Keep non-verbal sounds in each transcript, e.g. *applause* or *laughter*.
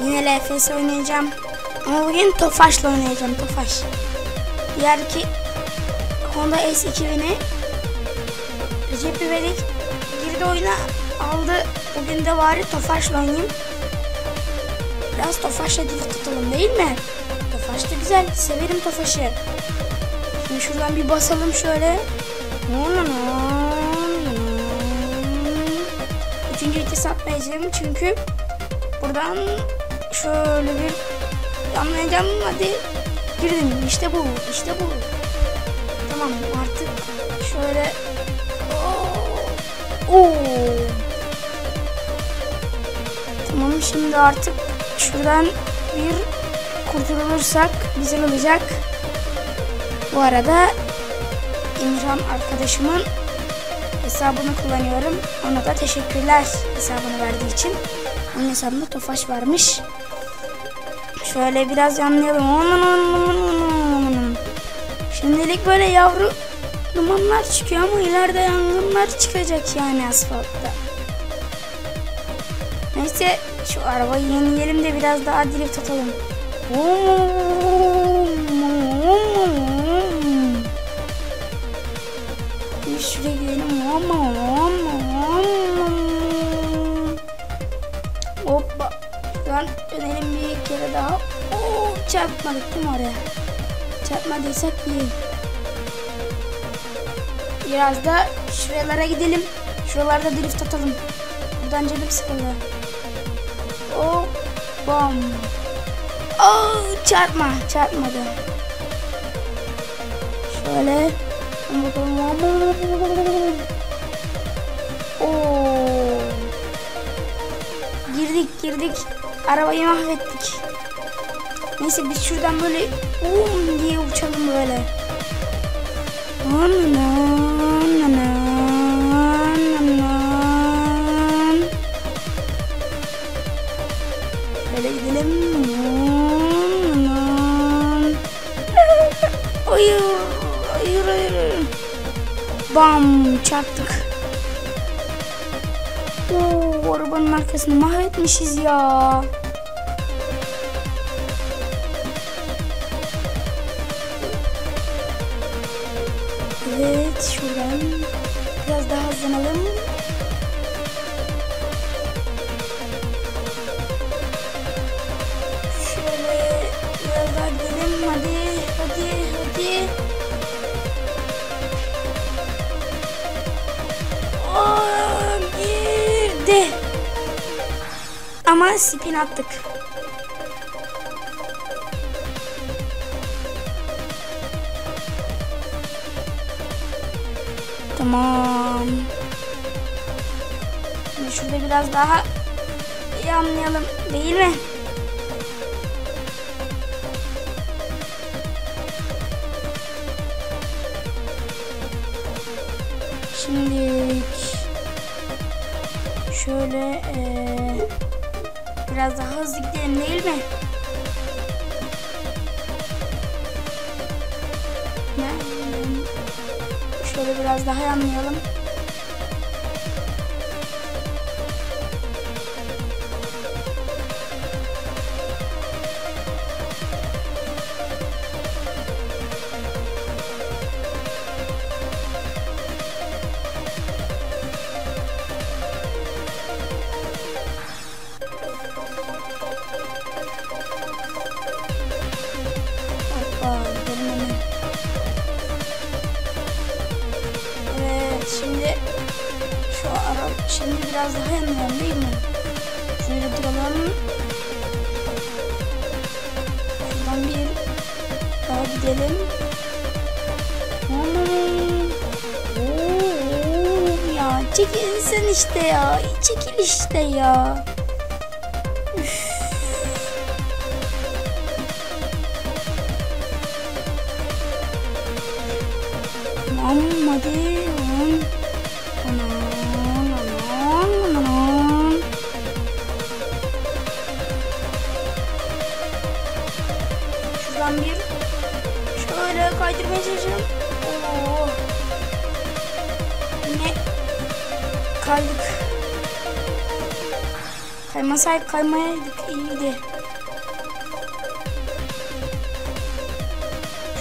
Yine LFS oynayacağım. Ama bugün Tofaş'la oynayacağım. Tofaş. Diğer ki Honda S2000'i Recep İvedik girdi oyuna aldı. Bugün de bari Tofaş'la oynayayım. Biraz Tofaş'la dil tutalım değil mi? Tofaş da güzel. Severim Tofaş'ı. Şimdi şuradan bir basalım şöyle. Üçüncü vites atmayacağım çünkü buradan şöyle bir anlayacağım hadi girdim işte bu işte bu. Tamam artık şöyle. Oo. tamam şimdi artık şuradan bir kurtulursak güzel olacak. Bu arada İmran arkadaşımın hesabını kullanıyorum. Ona da teşekkürler hesabını verdiği için. Onun hesabında Tofaş varmış. Şöyle biraz yanlayalım. Şimdilik böyle yavru dumanlar çıkıyor ama ileride yangınlar çıkacak yani asfaltta. Neyse şu arabayı yenileyelim de biraz daha drift atalım. Bir şuraya gidelim. Hoppa. Şuradan dönelim bir kere daha. Oo, çarpmadık değil mi oraya? Çarpmadıysak iyi. Biraz da şuralara gidelim. Şuralarda drift atalım. Buradan canım sıkıldı. Hop. Bam. Oh, çarpma. Çarpmadı. Şöyle. Oo. Girdik. Arabayı mahvettik. Neyse biz şuradan böyle um diye uçalım böyle. Böyle gidelim. *laughs* Hayır, hayır, hayır. Bam çarptık. Oo, arabanın arkasını mahvetmişiz ya. Evet şuradan biraz daha hızlanalım. Ama spin attık. Tamam. Şimdi şurada biraz daha yanlayalım değil mi? Şimdi şöyle ee, biraz daha hızlı gidelim değil mi? Şöyle biraz daha yanlayalım. Şimdi biraz daha yanıyorum değil mi? Şöyle duralım. Şuradan bir daha gidelim. Oo, ya çekilsin işte ya. Çekil işte ya. Üf. Tamam hadi. Şuradan bir şöyle kaydırmaya çalışıyorum. Oo. Yine kaydık. Kaymasaydık kaymayaydık iyiydi.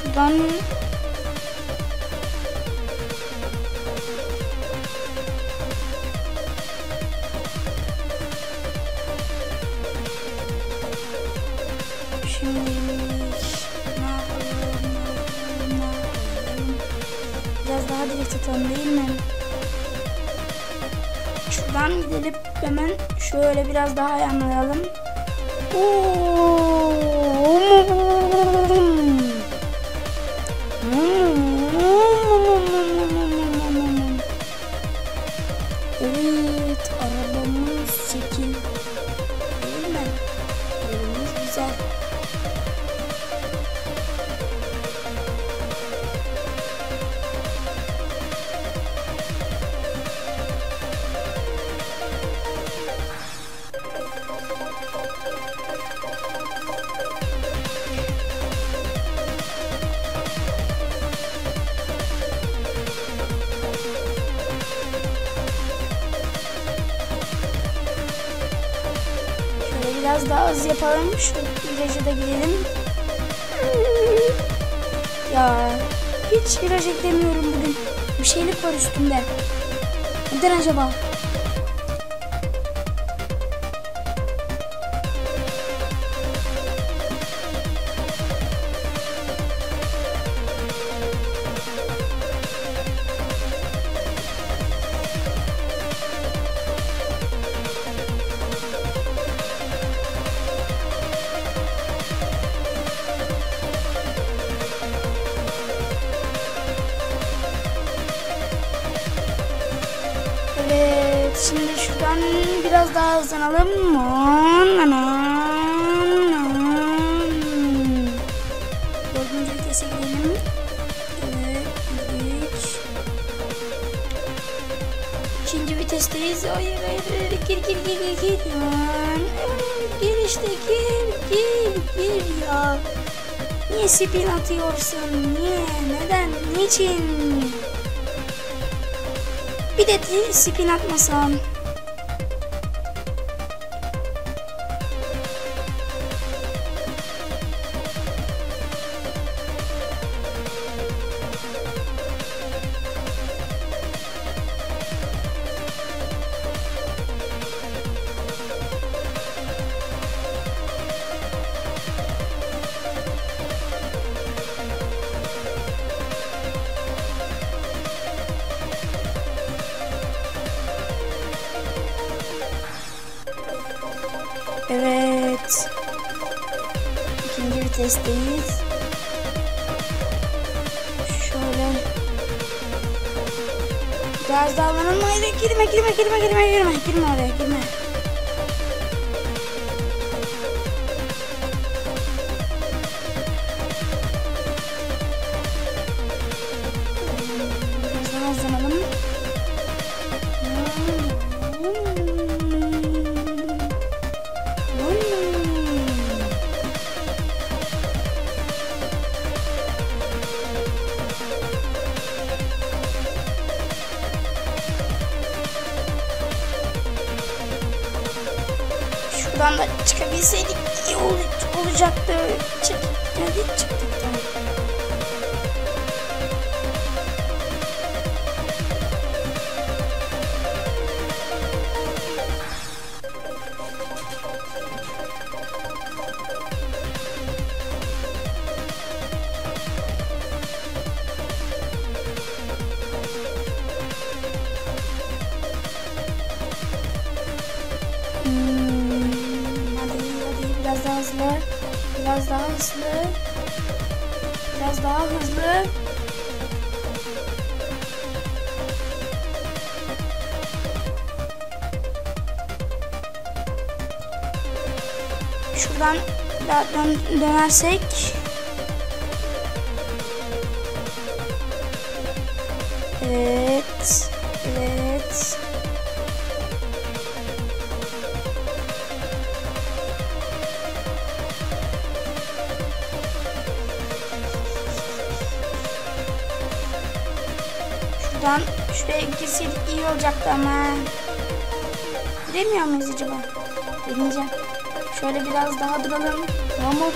Şuradan atalım değil mi? Şuradan gidelim hemen şöyle biraz daha yanlayalım. Evet biraz daha hızlı yapalım. Şu viraja da gidelim. Ya hiç viraj eklemiyorum bugün. Bir şeylik var üstümde. Neden acaba? Şuradan biraz daha hızlanalım. Dördüncü vitese gidelim. Evet, üç. İkinci vitesteyiz. Hayır, hayır, hayır. Gir, gir, gir, gir, gir. Evet, Gir işte, gir, gir, gir ya. Niye spin atıyorsun? Niye? Neden? Niçin? Bir de spin atmasam. Evet. İkinci vitesteyiz. Şöyle. Biraz daha alalım. Hayır girme girme girme girme girme. Girme oraya girme. Şuradan da çıkabilseydik iyi ol- olacaktı. Çık, hadi çıktık hızlı. Biraz daha hızlı. Biraz daha hızlı. Şuradan dön dönersek. Evet. Şuradan şuraya girseydik iyi olacaktı ama. Giremiyor muyuz acaba? Deneyeceğim. Şöyle biraz daha duralım. Tamam.